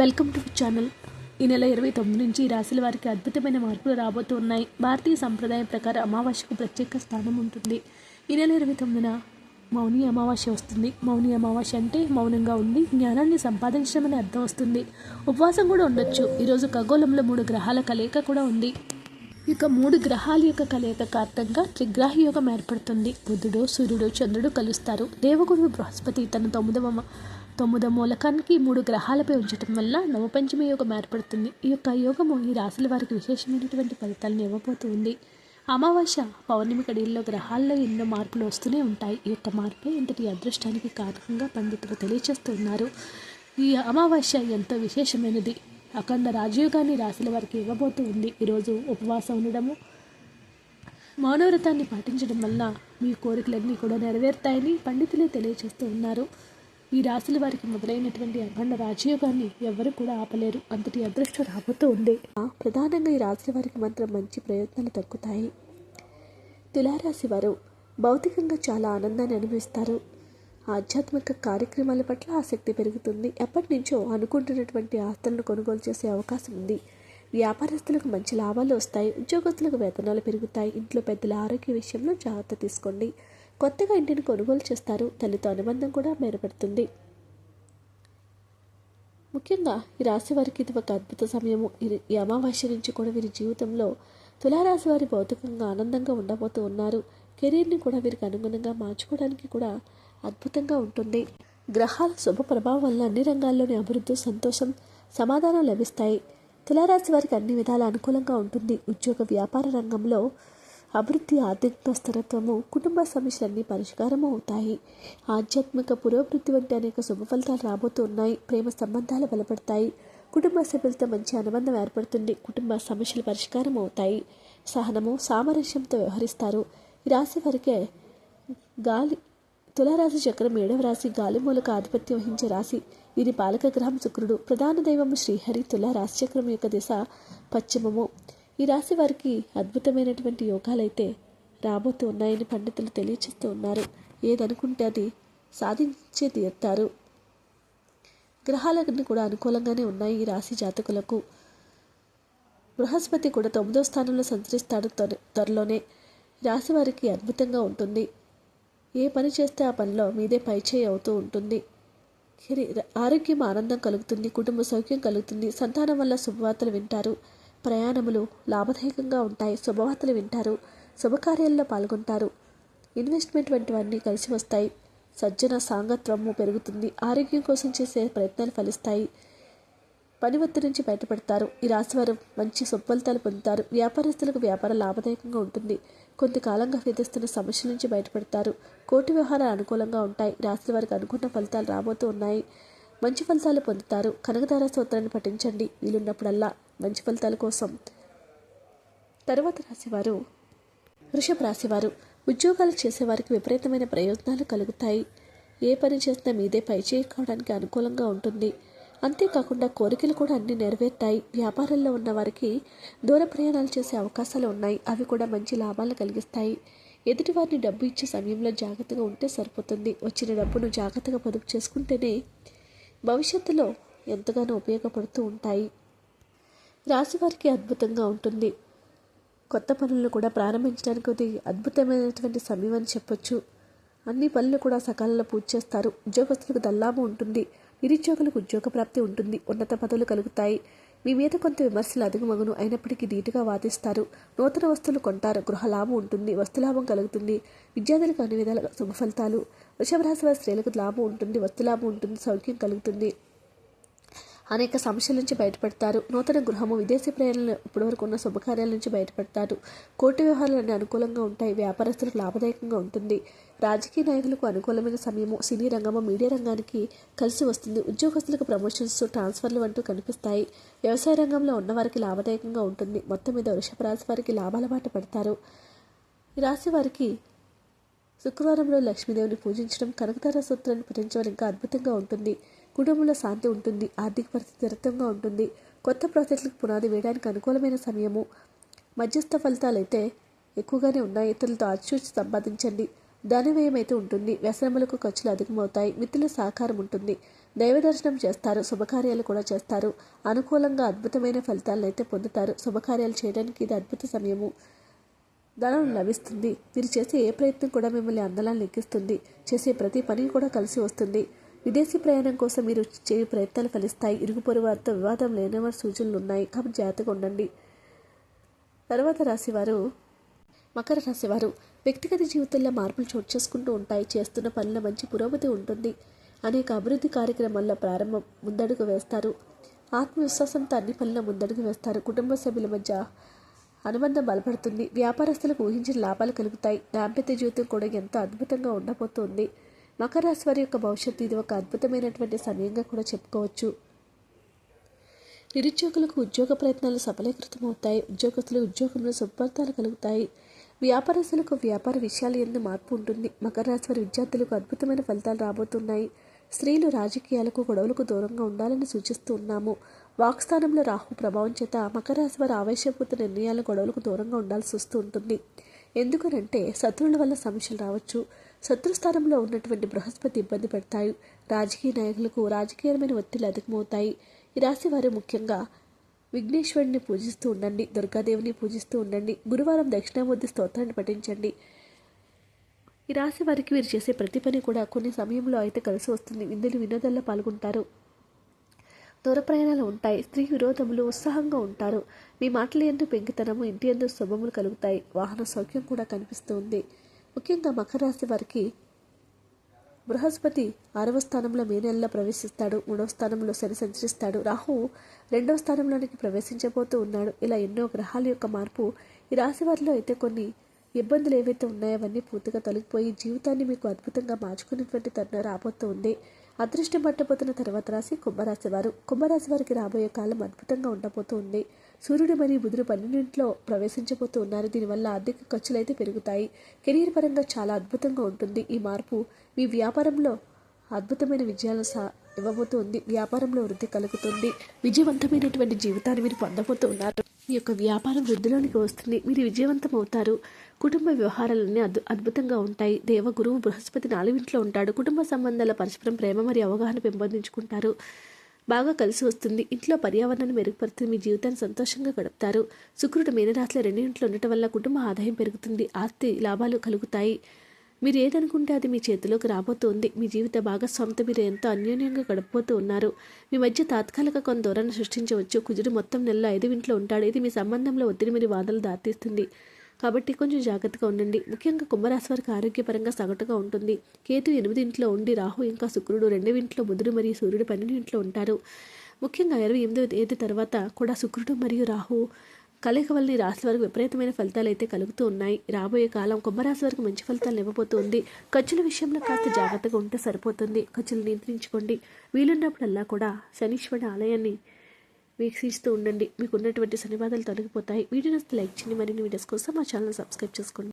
Welcome to channel. ఈ నెల ఇరవై తొమ్మిది నుంచి ఈ రాశుల వారికి అద్భుతమైన మార్పులు రాబోతున్నాయి. భారతీయ సంప్రదాయం ప్రకారం అమావాస్యకు ప్రత్యేక స్థానం ఉంటుంది. ఈ నెల ఇరవై తొమ్మిదిన మౌని అమావాస్య వస్తుంది. మౌని అమావాస్య అంటే మౌనంగా ఉండి జ్ఞానాన్ని సంపాదించడం అర్థం వస్తుంది. ఉపవాసం కూడా ఉండొచ్చు. ఈరోజు ఖగోళంలో మూడు గ్రహాల కలయిక కూడా ఉంది. ఇక మూడు గ్రహాల యొక్క కలయిక కారణంగా త్రిగ్రాహి యోగం ఏర్పడుతుంది. బుధుడు సూర్యుడు చంద్రుడు కలుస్తారు. దేవగురు బృహస్పతి తన తొమ్మిదవ తొమ్మిదో మూలకానికి మూడు గ్రహాలపై ఉంచటం వల్ల నవపంచమి యోగం ఏర్పడుతుంది. ఈ యొక్క యోగము ఈ రాశుల వారికి విశేషమైనటువంటి ఫలితాలను ఇవ్వబోతుంది అమావాస్య పౌర్ణమి కడియల్లో గ్రహాల్లో ఎన్నో మార్పులు వస్తూనే ఉంటాయి. ఈ యొక్క మార్పే ఇంతటి అదృష్టానికి కారణంగా పండితులు తెలియచేస్తున్నారు ఈ అమావాస్య ఎంతో విశేషమైనది. అఖండ రాజయోగాన్ని రాశుల వారికి ఇవ్వబోతూ ఉంది. ఈరోజు ఉపవాసం ఉండడము మౌనవ్రతాన్ని పాటించడం వల్ల మీ కోరికలన్నీ కూడా నెరవేరుతాయని పండితులే తెలియజేస్తూ ఉన్నారు. ఈ రాశుల వారికి మొదలైనటువంటి అఖండ రాజయోగాన్ని ఎవ్వరూ కూడా ఆపలేరు. అంతటి అదృష్టం రాబోతూ ఉంది. ఆ, ప్రధానంగా ఈ రాశుల వారికి మాత్రం మంచి ప్రయత్నాలు దక్కుతాయి. తులారాశి వారు భౌతికంగా చాలా ఆనందాన్ని అనుభవిస్తారు. ఆధ్యాత్మిక కార్యక్రమాల పట్ల ఆసక్తి పెరుగుతుంది. ఎప్పటి నుంచో అనుకుంటున్నటువంటి ఆస్తులను కొనుగోలు చేసే అవకాశం ఉంది. వ్యాపారస్తులకు మంచి లాభాలు వస్తాయి. ఉద్యోగస్తులకు వేతనాలు పెరుగుతాయి. ఇంట్లో పెద్దల ఆరోగ్య విషయంలో జాగ్రత్త తీసుకోండి. కొత్తగా ఇంటిని కొనుగోలు చేస్తారు. తల్లితో అనుబంధం కూడా మేరపడుతుంది ముఖ్యంగా ఈ రాశి వారికి ఇది ఒక అద్భుత సమయము. ఇది ఈ అమావాస్య నుంచి కూడా వీరి జీవితంలో తులారాశి వారి భౌతికంగా ఆనందంగా ఉండబోతూ ఉన్నారు. కెరీర్ని కూడా వీరికి అనుగుణంగా మార్చుకోవడానికి కూడా అద్భుతంగా ఉంటుంది. గ్రహాల శుభ ప్రభావం వల్ల అన్ని రంగాల్లోని అభివృద్ధి సంతోషం సమాధానం లభిస్తాయి. తులారాశి వారికి అన్ని విధాల అనుకూలంగా ఉంటుంది. ఉద్యోగ వ్యాపార రంగంలో అభివృద్ధి ఆర్థిక స్థిరత్వము కుటుంబ సమస్యలన్నీ పరిష్కారం అవుతాయి ఆధ్యాత్మిక పురోభివృద్ధి వంటి అనేక శుభ ఫలితాలు రాబోతూ ఉన్నాయి ప్రేమ సంబంధాలు బలపడతాయి. కుటుంబ సభ్యులతో మంచి అనుబంధం ఏర్పడుతుంది. కుటుంబ సమస్యలు పరిష్కారం అవుతాయి సహనము సామరస్యంతో వ్యవహరిస్తారు. ఈ రాశి వరకే గాలి తులారాశి చక్రం ఏడవ రాశి గాలి మూలక ఆధిపత్యం వహించే రాశి. వీరి పాలక గ్రహం శుక్రుడు. ప్రధాన దైవము శ్రీహరి తులా రాశి చక్రం యొక్క దిశ పశ్చిమము. ఈ రాశి వారికి అద్భుతమైనటువంటి యోగాలైతే రాబోతూ ఉన్నాయని పండితులు తెలియచేస్తూ ఉన్నారు. ఏదనుకుంటే అది సాధించే తీరుతారు గ్రహాలన్నీ కూడా అనుకూలంగానే ఉన్నాయి ఈ రాశి జాతకులకు. బృహస్పతి కూడా తొమ్మిదో స్థానంలో సంచరిస్తాడు త్వరలోనే. రాశి వారికి అద్భుతంగా ఉంటుంది. ఏ పని చేస్తే ఆ పనిలో మీదే పైచేయి అవుతూ ఉంటుంది. ఆరోగ్యం ఆనందం కలుగుతుంది కుటుంబ సౌఖ్యం కలుగుతుంది సంతానం వల్ల శుభవార్తలు వింటారు. ప్రయాణములు లాభదాయకంగా ఉంటాయి. శుభవార్తలు వింటారు. శుభకార్యాల్లో పాల్గొంటారు. ఇన్వెస్ట్మెంట్ వంటివన్నీ కలిసి వస్తాయి. సజ్జన సాంగత్వము పెరుగుతుంది. ఆరోగ్యం కోసం చేసే ప్రయత్నాలు ఫలిస్తాయి. పని ఒత్తిడి నుంచి బయటపడతారు. ఈ రాశివారు మంచి సుఫలితాలు పొందుతారు. వ్యాపారస్తులకు వ్యాపారం లాభదాయకంగా ఉంటుంది. కొంతకాలంగా విధిస్తున్న సమస్యల నుంచి బయటపడతారు. కోటి వ్యవహారాలు అనుకూలంగా ఉంటాయి. రాశి వారికి అనుకున్న ఫలితాలు రాబోతూ ఉన్నాయి. మంచి ఫలితాలు పొందుతారు. కనకదార స్తోత్రాన్ని పఠించండి. వీలున్నప్పుడల్లా మంచి ఫలితాల కోసం. తరువాత రాశివారు వృషభ రాశివారు ఉద్యోగాలు చేసేవారికి విపరీతమైన ప్రయోజనాలు కలుగుతాయి. ఏ పని చేసినా మీదే పైచేయి కావడానికి అనుకూలంగా ఉంటుంది. అంతేకాకుండా కోరికలు కూడా అన్ని నెరవేరుతాయి. వ్యాపారంలో ఉన్న వారికి దూర ప్రయాణాలు చేసే అవకాశాలు ఉన్నాయి. అవి కూడా మంచి లాభాలు కలిగిస్తాయి. ఎదుటి వారిని డబ్బు ఇచ్చే సమయంలో జాగ్రత్తగా ఉంటే సరిపోతుంది. వచ్చిన డబ్బును జాగ్రత్తగా పొదుపు చేసుకుంటేనే భవిష్యత్తులో ఎంతగానో ఉపయోగపడుతూ ఉంటాయి. రాశివారికి అద్భుతంగా ఉంటుంది. కొత్త పనులను కూడా ప్రారంభించడానికి ఇది అద్భుతమైనటువంటి సమయం అని చెప్పొచ్చు. అన్ని పనులు కూడా సకాలంలో పూర్తి చేస్తారు. ఉద్యోగస్తులకు దల్లాము ఉంటుంది. నిరుద్యోగులకు ఉద్యోగ ప్రాప్తి ఉంటుంది. ఉన్నత పదవులు కలుగుతాయి. మీ మీద కొంత విమర్శలు అధికమగును అయినప్పటికీ ధీటుగా వాదిస్తారు. నూతన వస్తువులు కొంటారు. గృహ లాభం ఉంటుంది. వస్తులాభం కలుగుతుంది. విద్యార్థులకు అన్ని విధాల శుభ ఫలితాలు. వృషభ రాశి వారి స్త్రీలకు లాభం ఉంటుంది. వస్తులాభం ఉంటుంది. సౌఖ్యం కలుగుతుంది. అనేక సమస్యల నుంచి బయటపడతారు. నూతన గృహము విదేశీ ప్రయాణాలు ఇప్పటివరకు ఉన్న శుభకార్యాల నుంచి బయటపడతారు. కోర్టు వ్యవహారాలన్నీ అనుకూలంగా ఉంటాయి. వ్యాపారస్తులకు లాభదాయకంగా ఉంటుంది. రాజకీయ నాయకులకు అనుకూలమైన సమయము సినీ రంగము మీడియా రంగానికి కలిసి వస్తుంది. ఉద్యోగస్తులకు ప్రమోషన్స్ ట్రాన్స్ఫర్లు వంటూ కనిపిస్తాయి. వ్యవసాయ రంగంలో ఉన్నవారికి లాభదాయకంగా ఉంటుంది. మొత్తం మీద వృషభ రాశి వారికి లాభాల బాట పడతారు. ఈ రాశి వారికి శుక్రవారంలో లక్ష్మీదేవిని పూజించడం కనకతార సూత్రాన్ని పఠించడం ఇంకా అద్భుతంగా ఉంటుంది. కుటుంబంలో శాంతి ఉంటుంది ఆర్థిక పరిస్థితి స్థిరత్వంగా ఉంటుంది. కొత్త ప్రాజెక్టులకు పునాది వేయడానికి అనుకూలమైన సమయము. మధ్యస్థ ఫలితాలు అయితే ఎక్కువగానే ఉన్నాయి. ఇతరులతో ఆచూచి సంపాదించండి. ధన వ్యయం అయితే ఉంటుంది. వ్యసనములకు ఖర్చులు అధికమవుతాయి. మిత్రుల సహకారం ఉంటుంది. దైవ దర్శనం చేస్తారు. శుభకార్యాలు కూడా చేస్తారు. అనుకూలంగా అద్భుతమైన ఫలితాలను అయితే పొందుతారు. శుభకార్యాలు చేయడానికి ఇది అద్భుత సమయము. ధనం లభిస్తుంది. మీరు చేసే ఏ ప్రయత్నం కూడా మిమ్మల్ని అందాలను లెక్కిస్తుంది. చేసే ప్రతి పని కూడా కలిసి వస్తుంది. విదేశీ ప్రయాణం కోసం మీరు చేయు ప్రయత్నాలు ఫలిస్తాయి. ఇరుగు పొరుగు వారితో వివాదం లేనివారి సూచనలు ఉన్నాయి. కాబట్టి జాగ్రత్తగా ఉండండి. తర్వాత రాశివారు మకర రాశివారు వ్యక్తిగత జీవితంలో మార్పులు చోటు చేసుకుంటూ ఉంటాయి. చేస్తున్న పనుల మంచి పురోగతి ఉంటుంది. అనేక అభివృద్ధి కార్యక్రమాల్లో ప్రారంభం ముందడుగు వేస్తారు. ఆత్మవిశ్వాసంతో అన్ని పనులు ముందడుగు వేస్తారు. కుటుంబ సభ్యుల మధ్య అనుబంధం బలపడుతుంది. వ్యాపారస్తులకు ఊహించిన లాభాలు కలుగుతాయి. దాంపత్య జీవితం కూడా ఎంతో అద్భుతంగా ఉండబోతోంది. మకర రాశి వారి యొక్క భవిష్యత్తు ఇది ఒక అద్భుతమైనటువంటి సమయంగా కూడా చెప్పుకోవచ్చు. నిరుద్యోగులకు ఉద్యోగ ప్రయత్నాలు సఫలీకృతమవుతాయి. ఉద్యోగస్తులు ఉద్యోగంలో సుఫలితాలు కలుగుతాయి. వ్యాపారస్తులకు వ్యాపార విషయాలు ఎన్నో మార్పు ఉంటుంది. మకర రాశి వారి విద్యార్థులకు అద్భుతమైన ఫలితాలు రాబోతున్నాయి. స్త్రీలు రాజకీయాలకు గొడవలకు దూరంగా ఉండాలని సూచిస్తూ ఉన్నాము. వాక్స్థానంలో రాహు ప్రభావం చేత మకర రాశి వారి ఆవేశపూత నిర్ణయాల గొడవలకు దూరంగా ఉండాల్సి వస్తూ ఉంటుంది. ఎందుకనంటే శత్రువుల వల్ల సమస్యలు రావచ్చు. శత్రుస్థానంలో ఉన్నటువంటి బృహస్పతి ఇబ్బంది పెడతాయి. రాజకీయ నాయకులకు రాజకీయమైన ఒత్తిళ్ళు అధికమవుతాయి. ఈ రాశి వారు ముఖ్యంగా విఘ్నేశ్వరుని పూజిస్తూ ఉండండి దుర్గాదేవిని పూజిస్తూ ఉండండి గురువారం దక్షిణామూర్తి స్తోత్రాన్ని పఠించండి. ఈ రాశి వారికి వీరు చేసే ప్రతి పని కూడా కొన్ని సమయంలో అయితే కలిసి వస్తుంది. విందులు వినోదాల్లో పాల్గొంటారు. దూర ప్రయాణాలు ఉంటాయి. స్త్రీ విరోధములు ఉత్సాహంగా ఉంటారు. మీ మాటలు ఎందు పెంకితనము ఇంటి ఎందు శుభములు కలుగుతాయి. వాహన సౌఖ్యం కూడా కనిపిస్తుంది. ముఖ్యంగా మకర రాశి వారికి బృహస్పతి ఆరవ స్థానంలో మే నెలలో ప్రవేశిస్తాడు. మూడవ స్థానంలో శని సంచరిస్తాడు. రాహు రెండవ స్థానంలోనికి ప్రవేశించబోతూ ఉన్నాడు. ఇలా ఎన్నో గ్రహాల యొక్క మార్పు ఈ రాశి వారిలో అయితే కొన్ని ఇబ్బందులు ఏవైతే ఉన్నాయో అవన్నీ పూర్తిగా తొలగిపోయి జీవితాన్ని మీకు అద్భుతంగా మార్చుకునేటువంటి తరుణం రాబోతూ ఉంది. అదృష్టం పట్టబోతున్న తర్వాత రాశి కుంభరాశి వారు. కుంభరాశి వారికి రాబోయే కాలం అద్భుతంగా ఉండబోతూ ఉంది. సూర్యుడు మరియు బుధుడు పన్నెండింటిలో ప్రవేశించబోతూ ఉన్నారు. దీనివల్ల ఆర్థిక ఖర్చులు అయితే పెరుగుతాయి. కెరీర్ పరంగా చాలా అద్భుతంగా ఉంటుంది. ఈ మార్పు మీ వ్యాపారంలో అద్భుతమైన విజయాలను సా ఇవ్వబోతుంది వ్యాపారంలో వృద్ధి కలుగుతుంది. విజయవంతమైనటువంటి జీవితాన్ని మీరు పొందబోతూ ఉన్నారు. మీ యొక్క వ్యాపారం వృద్ధిలోనికి వస్తుంది. మీరు విజయవంతం అవుతారు. కుటుంబ వ్యవహారాలన్నీ అద్భు అద్భుతంగా ఉంటాయి. దేవగురువు బృహస్పతి నాలుగింట్లో ఉంటాడు. కుటుంబ సంబంధాల పరస్పరం ప్రేమ మరియు అవగాహన పెంపొందించుకుంటారు. బాగా కలిసి వస్తుంది. ఇంట్లో పర్యావరణాన్ని మెరుగుపరుతుంది మీ జీవితాన్ని సంతోషంగా గడుపుతారు. శుక్రుడు మీనరాశిలో రెండింట్లో ఉండటం వల్ల కుటుంబ ఆదాయం పెరుగుతుంది. ఆస్తి లాభాలు కలుగుతాయి. మీరు ఏదనుకుంటే అది మీ చేతిలోకి రాబోతోంది. మీ జీవిత భాగస్వామితో మీరు ఎంతో అన్యోన్యంగా గడపబోతూ ఉన్నారు. మీ మధ్య తాత్కాలిక కొంత దూరాన్ని సృష్టించవచ్చు. కుజుడు మొత్తం నెలలో ఐదు ఇంట్లో ఉంటాడు. ఇది మీ సంబంధంలో ఒత్తిడి మీరు వాదనలు దారితీస్తుంది. కాబట్టి కొంచెం జాగ్రత్తగా ఉండండి. ముఖ్యంగా కుంభరాశి వారికి ఆరోగ్యపరంగా సగటుగా ఉంటుంది. కేతు ఎనిమిది ఇంట్లో ఉండి రాహు ఇంకా శుక్రుడు రెండవ ఇంట్లో బుధుడు మరియు సూర్యుడు పన్నెండు ఇంట్లో ఉంటారు. ముఖ్యంగా ఇరవై ఎనిమిదవ తేదీ తర్వాత కూడా శుక్రుడు మరియు రాహు కలయిక వల్ల ఈ రాశి వారికి విపరీతమైన ఫలితాలు అయితే కలుగుతూ ఉన్నాయి. రాబోయే కాలం కుంభరాశి వారికి మంచి ఫలితాలు ఇవ్వబోతుంది. ఖర్చుల విషయంలో కాస్త జాగ్రత్తగా ఉంటే సరిపోతుంది. ఖర్చులు నియంత్రించుకోండి. వీలున్నప్పుడల్లా కూడా శనీశ్వరుడి ఆలయాన్ని వీక్షిస్తూ ఉండండి. మీకు ఉన్నటువంటి శనివాదాలు తొలగిపోతాయి. వీడియో నస్తే లైక్ చేయండి. మరిన్ని వీడియోస్ కోసం మా ఛానల్ సబ్స్క్రైబ్ చేసుకోండి.